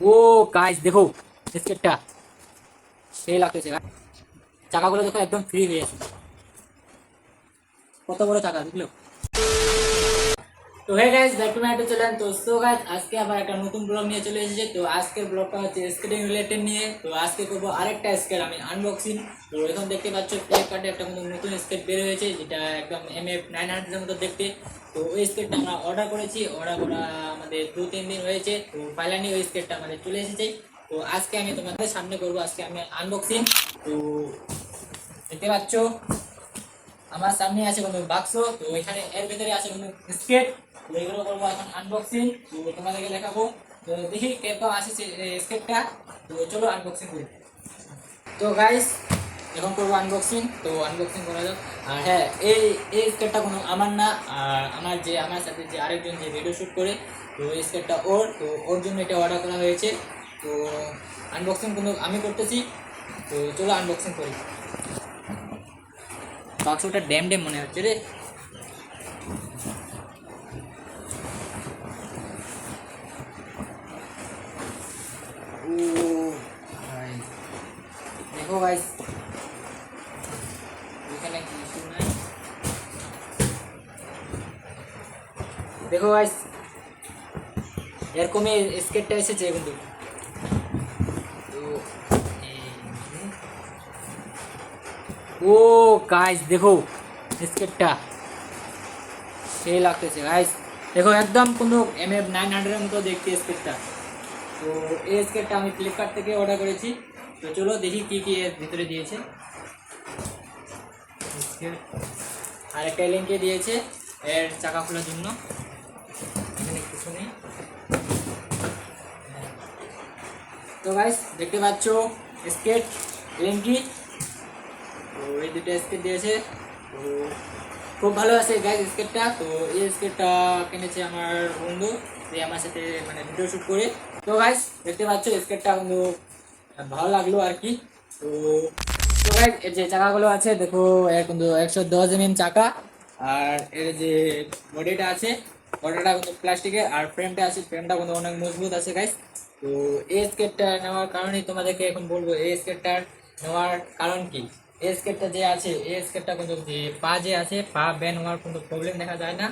ও guys দেখো স্কেটটা সেই লাগতেছে। চাকাগুলো দেখো একদম ফ্রি হয়ে আছে কত বড় চাকা বুঝলো তো hey guys back to my YouTube তো সো গাইস আজকে আবার একটা নতুন ব্লগ নিয়ে চলে এসেছে। তো, আজকের ব্লগটা হচ্ছে স্কেটিং রিলেটেড নিয়ে। তো, আজকে করব আরেকটা স্কেট আমি আনবক্সিং তো, এখন দেখতে পাচ্ছ ফ্লিপকার্টে একটা কোনো নতুন স্কেট বের হয়েছে, যেটা একদম এম এফ নাইন হান্ড্রেডের মতো দেখতে। তো, ওই স্কেটটা আমরা অর্ডার করেছি। অর্ডার করা আমাদের দু, তিন দিন হয়েছে, তো ফাইনালি ওই স্কেটটা আমাদের চলে এসেছে। তো আজকে আমি তোমাদের সামনে করব, আজকে আমি আনবক্সিং তো দেখতে পাচ্ছ, আমার সামনে আছে কোনো বাক্স তো এখানে এর ভিতরে আছে কোনো স্কেট তো এগুলো করব এখন আনবক্সিং তো তোমাদেরকে দেখাবো। তো দেখি কীরকম আসে স্কেটটা তো চলো আনবক্সিং করি। তো গাইস এখন করব আনবক্সিং তো আনবক্সিং করা যাক। হ্যাঁ এই এই স্কেটটা কোনো আমার না আর আমার যে আমার সাথে যে আরেকজন যে ভিডিও শ্যুট করে তো এই স্কেটটা ওর তো ওর জন্য এটা অর্ডার করা হয়েছে। তো আনবক্সিং কোনো আমি করতেছি তো চলো আনবক্সিং করি। বাক্সটা ড্যাম ড্যাম মনে হচ্ছে রে ও ভাই দেখো গাইস এখানে কিছু নাই দেখো গাইস এরকমই স্কেটটা এসেছে কিন্তু। ও গাইস দেখো স্কেটটা সেই লাগতেছে গাইস দেখো একদম কোনো এম এফ নাইন হান্ড্রেডের মতো দেখতে স্কেটটা তো এই স্কেটটা আমি ফ্লিপকার্ট থেকে অর্ডার করেছি। তো চলো দেখি কি কি এর ভিতরে দিয়েছে। আর একটা লিঙ্কে দিয়েছে এর চাকা খোলার জন্য। তো গাইস দেখতে পাচ্ছ স্কেট লিঙ্কি তো এই দুটো স্কেট দিয়েছে। তো খুব ভালো আছে গাইজ স্কেটটা তো এই স্কেটটা কিনেছে আমার বন্ধু। যে আমার সাথে মানে ভিডিও শ্যুট করে। তো গাইজ দেখতে পাচ্ছ স্কেটটা কিন্তু ভালো লাগল আর কি। তো তো গাইজ এর যে চাকাগুলো আছে, দেখো এর কিন্তু একশো দশ এমএম চাকা। আর এর যে বডিটা আছে বডিটা কিন্তু প্লাস্টিকের আর ফ্রেমটা আছে ফ্রেমটা কিন্তু অনেক মজবুত আছে গাইজ তো এই স্কেটটা নেওয়ার কারণেই তোমাদেরকে এখন বলব, এই স্কেটটার নেওয়ার কারণ কি? এই স্কেটটা যে আছে, এই স্কেটটা কিন্তু যে পা যে আছে, পা ব্যান হওয়ার কোনো প্রবলেম দেখা যায় না।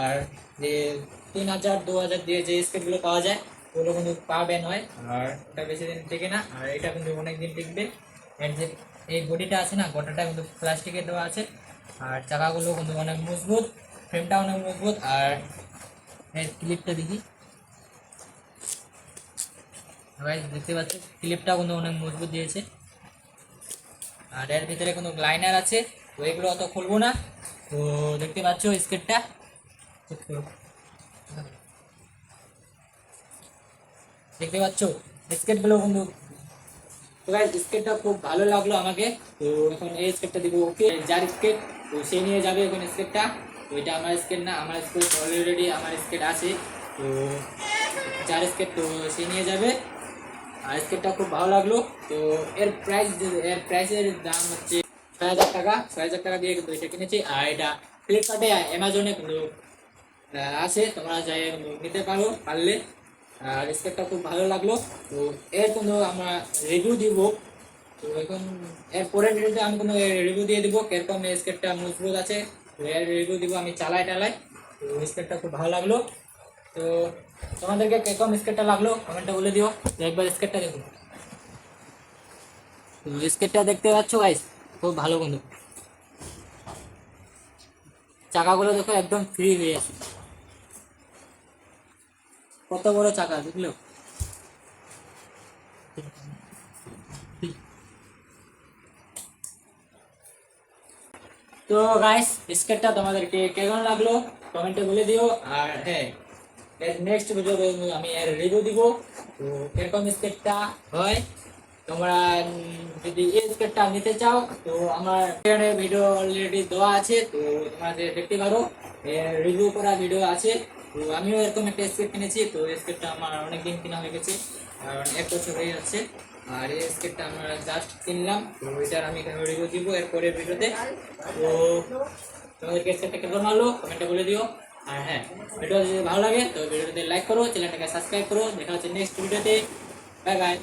আর যে তিন হাজার, দু হাজার দিয়ে যে স্কেটগুলো পাওয়া যায়, ওগুলো কিন্তু পা ব্যান হয়, আর ওটা বেশি দিন টিকে না, আর এটা কিন্তু অনেক দিন টিকবে। এর যে এই বডিটা আছে না গোটাটা কিন্তু প্লাস্টিকের দেওয়া আছে, আর চাকাগুলো কিন্তু অনেক মজবুত ফ্রেমটা অনেক মজবুত, আর ক্লিপটা দেখি। সবাই দেখতে পাচ্ছ ক্লিপটা কিন্তু অনেক মজবুত দিয়েছে। আর এর ভিতরে কোনো লাইনার আছে, তো এগুলো অত খুলবো না। তো দেখতে পাচ্ছ স্কেটটা দেখতে পাচ্ছ স্কেটগুলো কিন্তু তো স্কেটটা খুব ভালো লাগল আমাকে। তো এখন এই স্কেটটা দিব, ওকে? যার স্কেট তো সে নিয়ে যাবে এখন স্কেটটা এটা আমার স্কেট না, আমার স্কেট অলরেডি আমার স্কেট আছে। তো যার স্কেট তো সে নিয়ে যাবে। আর স্কেটটা খুব ভালো লাগল। তো এর প্রাইস এর প্রাইসের দাম হচ্ছে ছয় হাজার টাকা। ছয় হাজার টাকা দিয়ে এটা কিনেছি। আর এটা ফ্লিপকার্টে অ্যামাজনে কিন্তু আছে। তোমরা যাই নিতে পারো, পারলে। আর স্কেটটা খুব ভালো লাগল। তো এর কিন্তু আমরা রিভিউ দিব। তো এখন এর পরের ভিডিওতে আমি কোনো রিভিউ দিয়ে দিব। কীরকম স্কেটটা মজবুত আছে এর রিভিউ দিব আমি চালাই টালাই তো স্কেটটা খুব ভালো লাগল। তো তোমাদেরকে কীরকম স্কেটটা লাগল কমেন্টে বলে দিও তো একবার স্কেটটা দেখো তো স্কেটটা দেখতে পাচ্ছ গাইস খুব ভালো বন্ধু চাকাগুলো দেখো একদম ফ্রি হয়ে আছে কত বড় চাকা বুঝলো তো গাইস স্কেটটা তোমাদেরকে কেমন লাগল কমেন্টে বলে দিও আর হ্যাঁ এর নেক্সট ভিডিও আমি এর রিভিউ দিব। তো এরকম স্কেটটা হয়। তোমরা যদি এই স্কেটটা নিতে চাও, তো আমার এখানে ভিডিও অলরেডি দেওয়া আছে। তো তোমাদের দেখতে পারো, এর রিভিউ করা ভিডিও আছে। তো আমিও এরকম একটা স্কেট কিনেছি। তো এই স্কেটটা আমার অনেক দিন কেনা হয়ে গেছে। কারণ এক বছর হয়ে যাচ্ছে। আর এই স্কেটটা আমরা জাস্ট কিনলাম। তো এটার আমি রিভিউ দিব এরপরে ভিডিওতে তো। তোমাদেরকে স্কেটটা কেমন ভালো কমেন্টে বলে দিও। আর হ্যাঁ ভিডিও যদি ভালো লাগে, তো ভিডিওতে লাইক করো, চ্যানেলটাকে সাবস্ক্রাইব করো। দেখা হচ্ছে নেক্সট ভিডিওতে। Bye bye